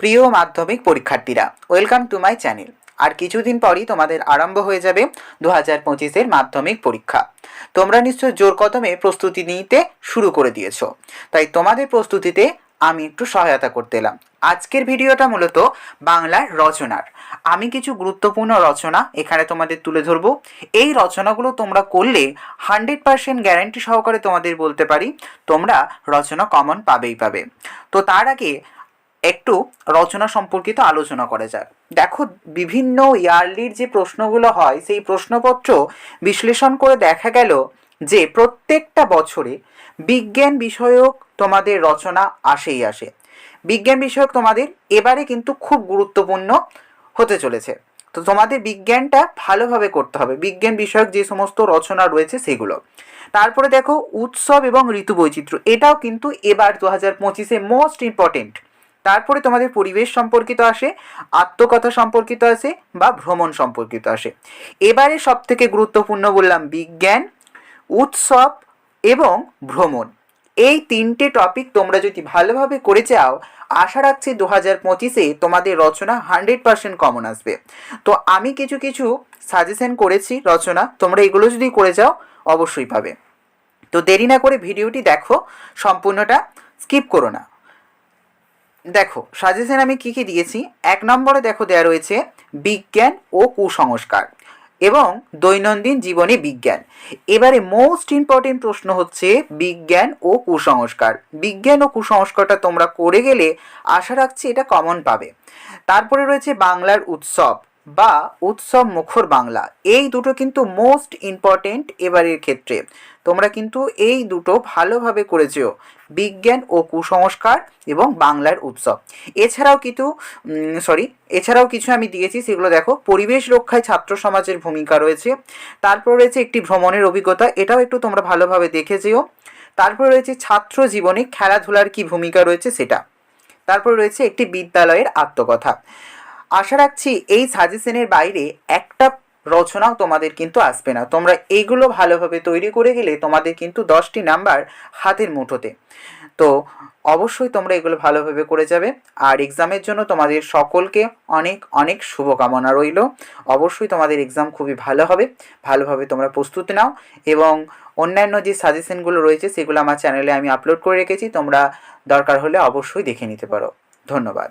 প্রিয় মাধ্যমিক পরীক্ষার্থীরা ওয়েলকাম টু মাই চ্যানেল আর কিছুদিন পরই তোমাদের আরম্ভ হয়ে যাবে দু হাজার পঁচিশের মাধ্যমিক পরীক্ষা। তোমরা নিশ্চয় জোর কদমে প্রস্তুতি নিতে শুরু করে দিয়েছ। তাই তোমাদের প্রস্তুতিতে আমি একটু সহায়তা করতে এলাম। আজকের ভিডিওটা মূলত বাংলার রচনার। আমি কিছু গুরুত্বপূর্ণ রচনা এখানে তোমাদের তুলে ধরবো। এই রচনাগুলো তোমরা করলে হান্ড্রেড পার্সেন্ট গ্যারান্টি সহকারে তোমাদের বলতে পারি, তোমরা রচনা কমন পাবেই পাবে। তো তার আগে একটু রচনা সম্পর্কিত আলোচনা করা যাক। দেখো, বিভিন্ন ইয়ারলির যে প্রশ্নগুলো হয়, সেই প্রশ্নপত্র বিশ্লেষণ করে দেখা গেল যে প্রত্যেকটা বছরে বিজ্ঞান বিষয়ক তোমাদের রচনা আসেই আসে। বিজ্ঞান বিষয়ক তোমাদের এবারে কিন্তু খুব গুরুত্বপূর্ণ হতে চলেছে। তো তোমাদের বিজ্ঞানটা ভালোভাবে করতে হবে। বিজ্ঞান বিষয়ক যে সমস্ত রচনা রয়েছে সেগুলো। তারপরে দেখো, উৎসব এবং ঋতু বৈচিত্র্য এটাও কিন্তু এবার দু হাজার পঁচিশে মোস্ট ইম্পর্টেন্ট তারপরে তোমাদের পরিবেশ সম্পর্কিত আসে, আত্মকথা সম্পর্কিত আসে বা ভ্রমণ সম্পর্কিত আসে। এবারে সব থেকে গুরুত্বপূর্ণ বললাম বিজ্ঞান, উৎসব এবং ভ্রমণ। এই তিনটে টপিক তোমরা যদি ভালোভাবে করে যাও আশা রাখছি দু হাজার পঁচিশে তোমাদের রচনা হান্ড্রেড পার্সেন্ট কমন আসবে। তো আমি কিছু কিছু সাজেশন করেছি রচনা, তোমরা এগুলো যদি করে যাও, অবশ্যই পাবে। তো দেরি না করে ভিডিওটি দেখো, সম্পূর্ণটা স্কিপ করো না। দেখো সাজেশন আমি কী কী দিয়েছি? এক নম্বরে দেখো দেয়া রয়েছে বিজ্ঞান ও কুসংস্কার এবং দৈনন্দিন জীবনে বিজ্ঞান। এবারে মোস্ট ইম্পর্টেন্ট প্রশ্ন হচ্ছে বিজ্ঞান ও কুসংস্কার। বিজ্ঞান ও কুসংস্কারটা তোমরা করে গেলে আশা রাখছি এটা কমন পাবে। তারপরে রয়েছে বাংলার উৎসব। বা উৎসব মুখর বাংলা। এই দুটো কিন্তু মোস্ট ইম্পর্টেন্ট এবারের ক্ষেত্রে। তোমরা কিন্তু এই দুটো ভালোভাবে করেছ। বিজ্ঞান ও কুসংস্কার এবং বাংলার উৎসব। এছাড়াও কিন্তু সরি এছাড়াও কিছু আমি দিয়েছি, সেগুলো দেখো। পরিবেশ রক্ষায় ছাত্র সমাজের ভূমিকা রয়েছে। তারপর রয়েছে একটি ভ্রমণের অভিজ্ঞতা। এটাও একটু তোমরা ভালোভাবে দেখে যেও তারপর রয়েছে ছাত্র জীবনে খেলাধুলার কি ভূমিকা রয়েছে সেটা। তারপর রয়েছে একটি বিদ্যালয়ের আত্মকথা। আশা রাখছি এই সাজেশনের বাইরে একটা রচনাও তোমাদের কিন্তু আসবে না। তোমরা এইগুলো ভালোভাবে তৈরি করে গেলে তোমাদের কিন্তু দশটি নাম্বার হাতের মুঠোতে। তো অবশ্যই তোমরা এগুলো ভালোভাবে করে যাবে। আর এক্সামের জন্য তোমাদের সকলকে অনেক অনেক শুভকামনা রইল। অবশ্যই তোমাদের এক্সাম খুবই ভালো হবে। ভালোভাবে তোমরা প্রস্তুতি নাও। এবং অন্যান্য যে সাজেশনগুলো রয়েছে, সেগুলো আমার চ্যানেলে আমি আপলোড করে রেখেছি। তোমরা দরকার হলে অবশ্যই দেখে নিতে পারো। ধন্যবাদ।